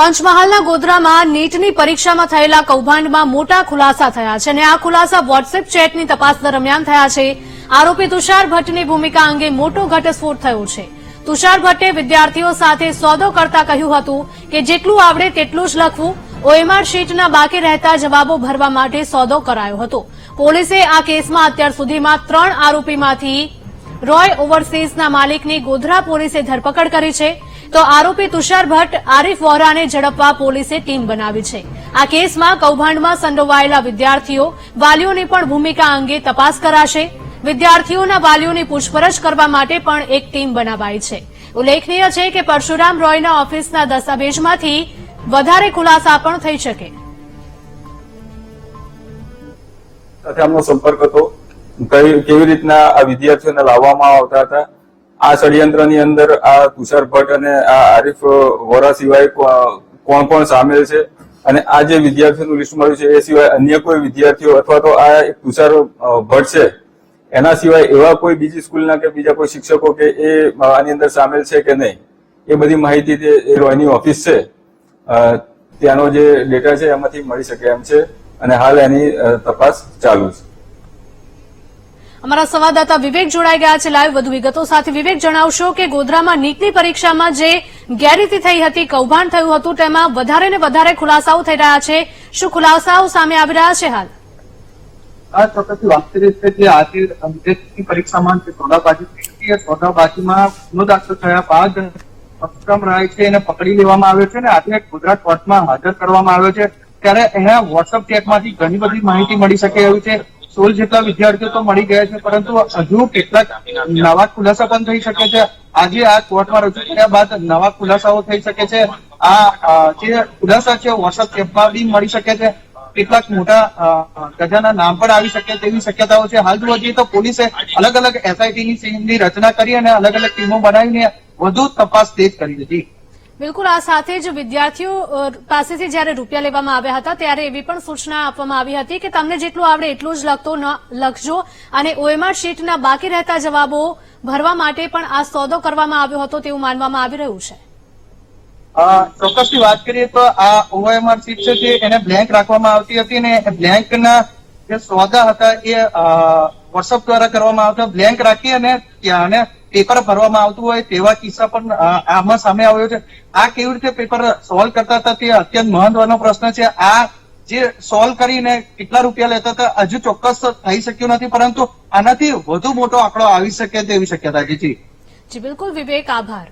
પંચમહાલના ગોધરામાં નીટની પરીક્ષામાં થયેલા કૌભાંડમાં મોટા ખુલાસા થયા છે અને આ ખુલાસા વોટ્સએપ ચેટની તપાસ દરમિયાન થયા છે. આરોપી તુષાર ભટ્ટની ભૂમિકા અંગે મોટો ઘટસ્ફોટ થયો છે. તુષાર ભટ્ટે વિદ્યાર્થીઓ સાથે સોદો કરતા કહ્યું હતું કે જેટલું આવડે તેટલું જ લખવું. ઓએમઆર શીટના બાકી રહેતા જવાબો ભરવા માટે સોદો કરાયો હતો. પોલીસે આ કેસમાં અત્યાર સુધીમાં ત્રણ આરોપીમાંથી રોય ઓવરસીઝના માલિકની ગોધરા પોલીસે ધરપકડ કરી છે. તો આરોપી તુષાર ભટ્ટ, આરીફ વોરાને ઝડપવા પોલીસે ટીમ બનાવી છે. આ કેસમાં કૌભાંડમાં સંડોવાયેલા વિદ્યાર્થીઓ, વાલીઓની પણ ભૂમિકા અંગે તપાસ કરાશે. વિદ્યાર્થીઓના વાલીઓની પૂછપરછ કરવા માટે પણ એક ટીમ બનાવાઈ છે. ઉલ્લેખનીય છે કે પરશુરામ રોયના ઓફિસના દસ્તાવેજમાંથી વધારે ખુલાસા પણ થઈ શકે. સાથે આમનો સંપર્ક હતો. કેવી રીતના આ વિદ્યાર્થીઓને લાવવામાં આવતા હતા? આ ષડયંત્રની અંદર આ તુષાર ભટ્ટ અને આ આરિફ વોરા સિવાય કોણ કોણ સામેલ છે? અને આ જે વિદ્યાર્થીઓનું લિસ્ટ મળ્યું છે, એ સિવાય અન્ય કોઈ વિદ્યાર્થીઓ અથવા તો આ તુષાર ભટ્ટ છે, એના સિવાય એવા કોઈ બીજી સ્કૂલના કે બીજા કોઈ શિક્ષકો કે એ આની અંદર સામેલ છે કે નહીં? એ બધી માહિતી તે, એ રોયની ઓફિસ છે. ત્યાંનો જે ડેટા છે, એમાંથી મળી શકે એમ છે. અને હાલ એની તપાસ ચાલુ છે. અમારા સંવાદદાતા વિવેક જોડાઈ ગયા છે લાઈવ. વધુ વિગતો સાથે વિવેક જણાવશો કે ગોધરામાં નીટની પરીક્ષામાં જે ગેરરીતિ થઈ હતી, કૌભાંડ થયું હતું, તેમાં વધારે ને વધારે ખુલાસાઓ થઈ રહ્યા છે. શું ખુલાસાઓ સામે આવી રહ્યા છે હાલ? આ ચોક્કસ વાત કરીએ છીએ કે આજે પરીક્ષામાં જે સોદાબાજી થઈ હતી સોદાબાજીમાં ગુનો દાખલ થયા બાદ અક્રમ રાય છે એને પકડી લેવામાં આવ્યો છે અને આજે ગુજરાત કોર્ટમાં હાજર કરવામાં આવ્યો છે. ત્યારે એના વોટ્સઅપ ચેટમાંથી ઘણી બધી માહિતી મળી શકે એવી છે. સોળ જેટલા વિદ્યાર્થીઓ તો મળી ગયા છે, પરંતુ હજુ કેટલાક નવા ખુલાસા પણ થઈ શકે છે. આજે આ કોર્ટમાં રજૂ કર્યા બાદ નવા ખુલાસાઓ થઈ શકે છે. આ જે ખુલાસા છે વોટ્સઅપ બી મળી શકે છે. કેટલાક મોટા ગજાના નામ પણ આવી શકે તેવી શક્યતાઓ છે. હાલ જોવા જઈએ તો પોલીસે અલગ અલગ એસઆઈટી ની ટીમની રચના કરી અને અલગ અલગ ટીમો બનાવીને વધુ તપાસ તેજ કરી હતી બિલકુલ આ સાથે જ વિદ્યાર્થીઓ પાસેથી જ્યારે રૂપિયા લેવામાં આવ્યા હતા ત્યારે એવી પણ સૂચના આપવામાં આવી હતી કે તમને જેટલું આવડે એટલું જ લખતો લખજો અને ઓએમઆર શીટના બાકી રહેતા જવાબો ભરવા માટે પણ આ સોદો કરવામાં આવ્યો હતો તેવું માનવામાં આવી રહ્યું છે. અ, ચોક્કસથી વાત કરીએ તો આ ઓએમઆર સીટ છે એને બ્લેન્ક રાખવામાં આવતી હતી અને બ્લેન્કના જે સોદા હતા એ વોટ્સઅપ દ્વારા કરવામાં આવતા બ્લેન્ક રાખી અને ત્યાં પેપર ભરવામાં આવતું હોય તેવા કિસ્સા પણ આમાં સામે આવ્યો છે. આ કેવી રીતે પેપર સોલ્વ કરતા હતા તે અત્યંત મહત્વનો પ્રશ્ન છે. આ જે સોલ્વ કરીને કેટલા રૂપિયા લેતા હતા હજુ ચોક્કસ થઈ શક્યું નથી, પરંતુ આનાથી વધુ મોટો આંકડો આવી શકે તેવી શક્યતા છે. જી, બિલકુલ વિવેક, આભાર.